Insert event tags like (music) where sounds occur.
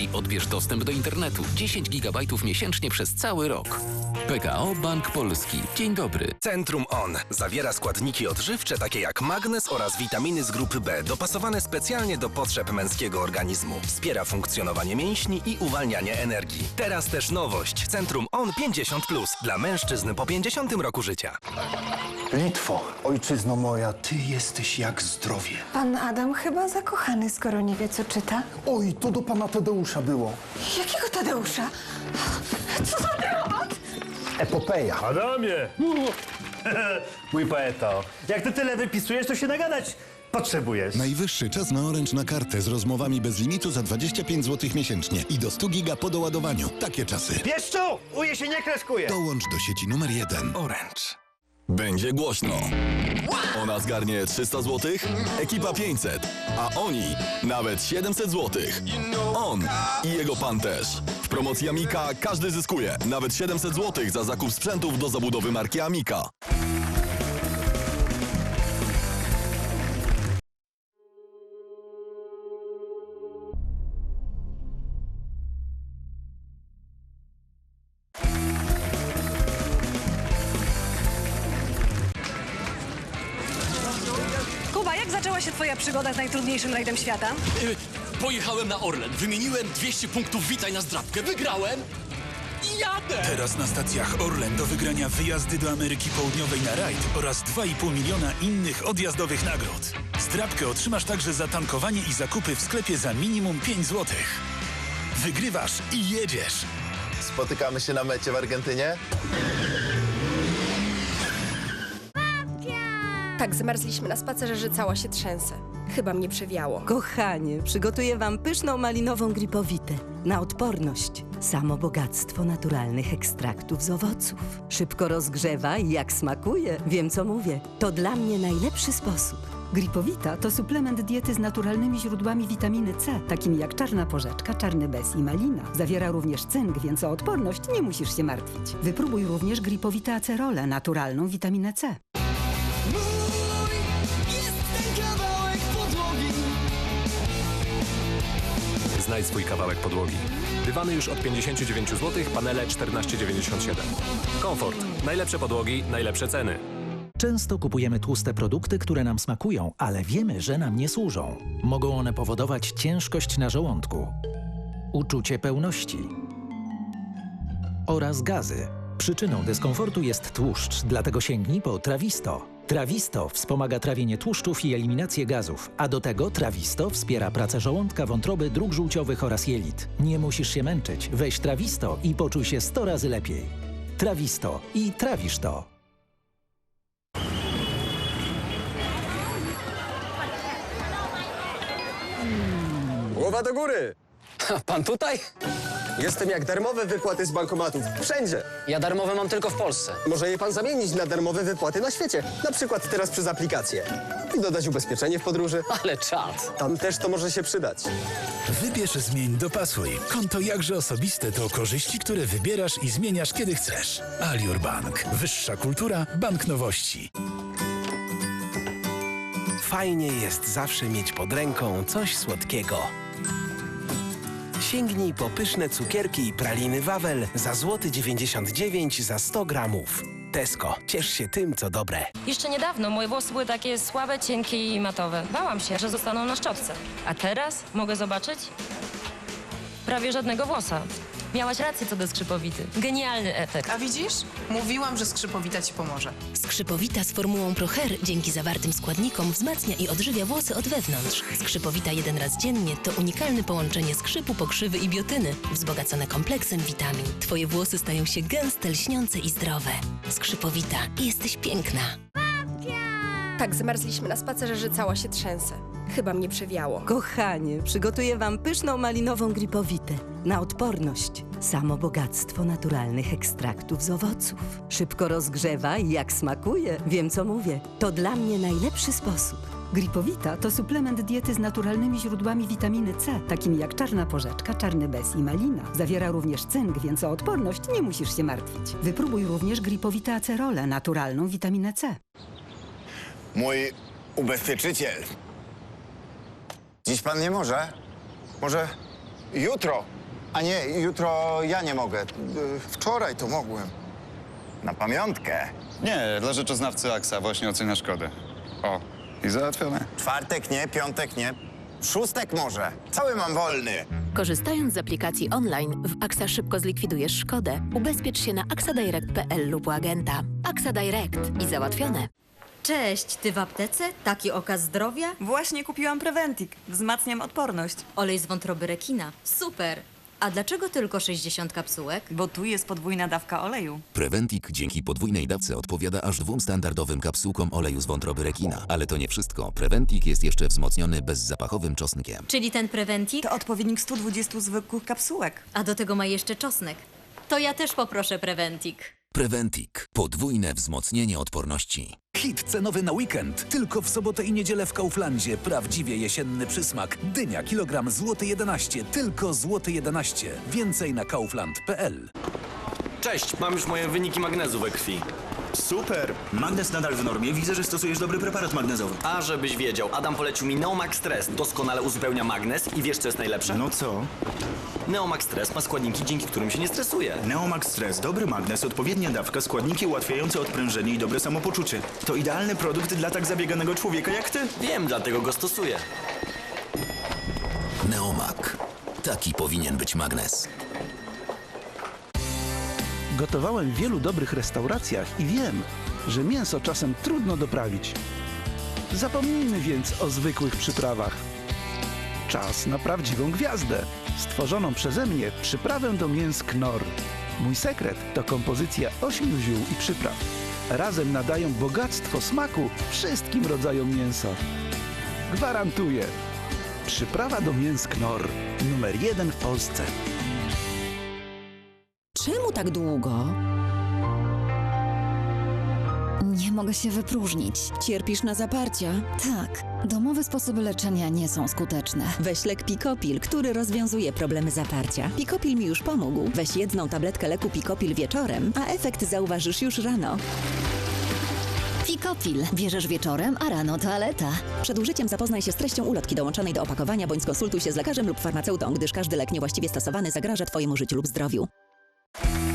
i odbierz dostęp do internetu 10 GB miesięcznie przez cały rok. PKO Bank Polski. Dzień dobry. Centrum On zawiera składniki odżywcze takie jak magnez oraz witaminy z grupy B, dopasowane specjalnie do potrzeb męskiego organizmu. Wspiera funkcjonowanie mięśni i uwalnianie energii. Teraz też nowość. Centrum On 50 dla mężczyzn po 50 roku życia. Litwo, ojczyzno moja, ty jesteś jak zdrowie. Pan Adam chyba zakochany, skoro nie wie, co czyta. Oj, to do pana Tadeusza było. Jakiego Tadeusza? Co za dramat? Epopeja. Adamie! (laughs) Mój poeto, jak ty tyle wypisujesz, to się nagadać potrzebujesz. Najwyższy czas na Orange na kartę z rozmowami bez limitu za 25 zł miesięcznie i do 100 giga po doładowaniu. Takie czasy. Pieszczu! Uje się nie kreskuje! Dołącz do sieci numer jeden. Orange. Będzie głośno. Ona zgarnie 300 zł, ekipa 500, a oni nawet 700 zł. On i jego pan też. W promocji Amika każdy zyskuje nawet 700 zł za zakup sprzętów do zabudowy marki Amika. Twoja przygoda z najtrudniejszym rajdem świata? Y, Pojechałem na Orlen, wymieniłem 200 punktów witaj na zdrabkę, wygrałem i jadę! Teraz na stacjach Orlen do wygrania wyjazdy do Ameryki Południowej na rajd oraz 2,5 miliona innych odjazdowych nagród. Zdrabkę otrzymasz także za tankowanie i zakupy w sklepie za minimum 5 zł. Wygrywasz i jedziesz. Spotykamy się na mecie w Argentynie? Tak zmarzliśmy na spacerze, że cała się trzęsę. Chyba mnie przewiało. Kochanie, przygotuję wam pyszną malinową gripowitę. Na odporność. Samo bogactwo naturalnych ekstraktów z owoców. Szybko rozgrzewa i jak smakuje. Wiem co mówię. To dla mnie najlepszy sposób. Gripowita to suplement diety z naturalnymi źródłami witaminy C, takimi jak czarna porzeczka, czarny bez i malina. Zawiera również cynk, więc o odporność nie musisz się martwić. Wypróbuj również Gripowita Acerole, naturalną witaminę C. Znajdź swój kawałek podłogi. Dywany już od 59 zł, panele 14,97. Komfort. Najlepsze podłogi, najlepsze ceny. Często kupujemy tłuste produkty, które nam smakują, ale wiemy, że nam nie służą. Mogą one powodować ciężkość na żołądku, uczucie pełności oraz gazy. Przyczyną dyskomfortu jest tłuszcz, dlatego sięgnij po Trawisto. Trawisto wspomaga trawienie tłuszczów i eliminację gazów, a do tego Trawisto wspiera pracę żołądka, wątroby, dróg żółciowych oraz jelit. Nie musisz się męczyć. Weź Trawisto i poczuj się 100 razy lepiej. Trawisto i trawisz to. Głowa do góry! Pan tutaj? Jestem jak darmowe wypłaty z bankomatów. Wszędzie. Ja darmowe mam tylko w Polsce. Może je pan zamienić na darmowe wypłaty na świecie. Na przykład teraz przez aplikację. I dodać ubezpieczenie w podróży. Ale czad. Tam też to może się przydać. Wybierz, zmień, dopasuj. Konto jakże osobiste to korzyści, które wybierasz i zmieniasz kiedy chcesz. Alior Bank. Wyższa kultura, bank nowości. Fajnie jest zawsze mieć pod ręką coś słodkiego. Sięgnij po pyszne cukierki i praliny Wawel za złoty 99 za 100 gramów. Tesco. Ciesz się tym, co dobre. Jeszcze niedawno moje włosy były takie słabe, cienkie i matowe. Bałam się, że zostaną na szczotce. A teraz mogę zobaczyć? Prawie żadnego włosa. Miałaś rację co do skrzypowity. Genialny efekt. A widzisz? Mówiłam, że skrzypowita ci pomoże. Skrzypowita z formułą ProHair dzięki zawartym składnikom wzmacnia i odżywia włosy od wewnątrz. Skrzypowita jeden raz dziennie to unikalne połączenie skrzypu, pokrzywy i biotyny, wzbogacone kompleksem witamin. Twoje włosy stają się gęste, lśniące i zdrowe. Skrzypowita, jesteś piękna. Tak zmarzliśmy na spacerze, że cała się trzęsę. Chyba mnie przewiało. Kochanie, przygotuję wam pyszną malinową gripowitę. Na odporność. Samo bogactwo naturalnych ekstraktów z owoców. Szybko rozgrzewa i jak smakuje. Wiem co mówię. To dla mnie najlepszy sposób. Gripowita to suplement diety z naturalnymi źródłami witaminy C, takimi jak czarna porzeczka, czarny bez i malina. Zawiera również cynk, więc o odporność nie musisz się martwić. Wypróbuj również Gripowita Acerole, naturalną witaminę C. Mój ubezpieczyciel. Dziś pan nie może? Może Jutro. A nie, jutro ja nie mogę. Y, Wczoraj to mogłem. Na pamiątkę. Nie, dla rzeczoznawcy Aksa właśnie ocenia szkodę. O, i załatwione. Czwartek nie, piątek nie. Szóstek może. Cały mam wolny. Korzystając z aplikacji online, w AXA szybko zlikwidujesz szkodę. Ubezpiecz się na axadirect.pl lub u agenta. AXA Direct i załatwione. Cześć, ty w aptece? Taki okaz zdrowia? Właśnie kupiłam Preventik. Wzmacniam odporność. Olej z wątroby rekina. Super! A dlaczego tylko 60 kapsułek? Bo tu jest podwójna dawka oleju. Preventik dzięki podwójnej dawce odpowiada aż dwóm standardowym kapsułkom oleju z wątroby rekina. Ale to nie wszystko. Preventik jest jeszcze wzmocniony bezzapachowym czosnkiem. Czyli ten Preventik? To odpowiednik 120 zwykłych kapsułek. A do tego ma jeszcze czosnek. To ja też poproszę Preventik. Preventik. Podwójne wzmocnienie odporności. Hit cenowy na weekend. Tylko w sobotę i niedzielę w Kauflandzie. Prawdziwie jesienny przysmak. Dynia kilogram złoty 11. Tylko złoty 11. Więcej na kaufland.pl. Cześć, mam już moje wyniki magnezu we krwi. Super! Magnes nadal w normie. Widzę, że stosujesz dobry preparat magnezowy. A żebyś wiedział, Adam polecił mi Neomax Stress. Doskonale uzupełnia magnez i wiesz co jest najlepsze? No co? Neomax Stress ma składniki, dzięki którym się nie stresuje. Neomax Stress, dobry magnes, odpowiednia dawka, składniki ułatwiające odprężenie i dobre samopoczucie. To idealny produkt dla tak zabieganego człowieka jak ty. Wiem, dlatego go stosuję. Neomak. Taki powinien być magnes. Gotowałem w wielu dobrych restauracjach i wiem, że mięso czasem trudno doprawić. Zapomnijmy więc o zwykłych przyprawach. Czas na prawdziwą gwiazdę, stworzoną przeze mnie przyprawę do mięs Knorr. Mój sekret to kompozycja ośmiu ziół i przypraw. Razem nadają bogactwo smaku wszystkim rodzajom mięsa. Gwarantuję. Przyprawa do mięs Knorr. Numer jeden w Polsce. Czemu tak długo? Nie mogę się wypróżnić. Cierpisz na zaparcia? Tak, domowe sposoby leczenia nie są skuteczne. Weź lek Pikopil, który rozwiązuje problemy zaparcia. Pikopil mi już pomógł. Weź jedną tabletkę leku Pikopil wieczorem, a efekt zauważysz już rano. Fikopil. Bierzesz wieczorem, a rano toaleta. Przed użyciem zapoznaj się z treścią ulotki dołączonej do opakowania bądź skonsultuj się z lekarzem lub farmaceutą, gdyż każdy lek niewłaściwie stosowany zagraża Twojemu życiu lub zdrowiu. Thank you.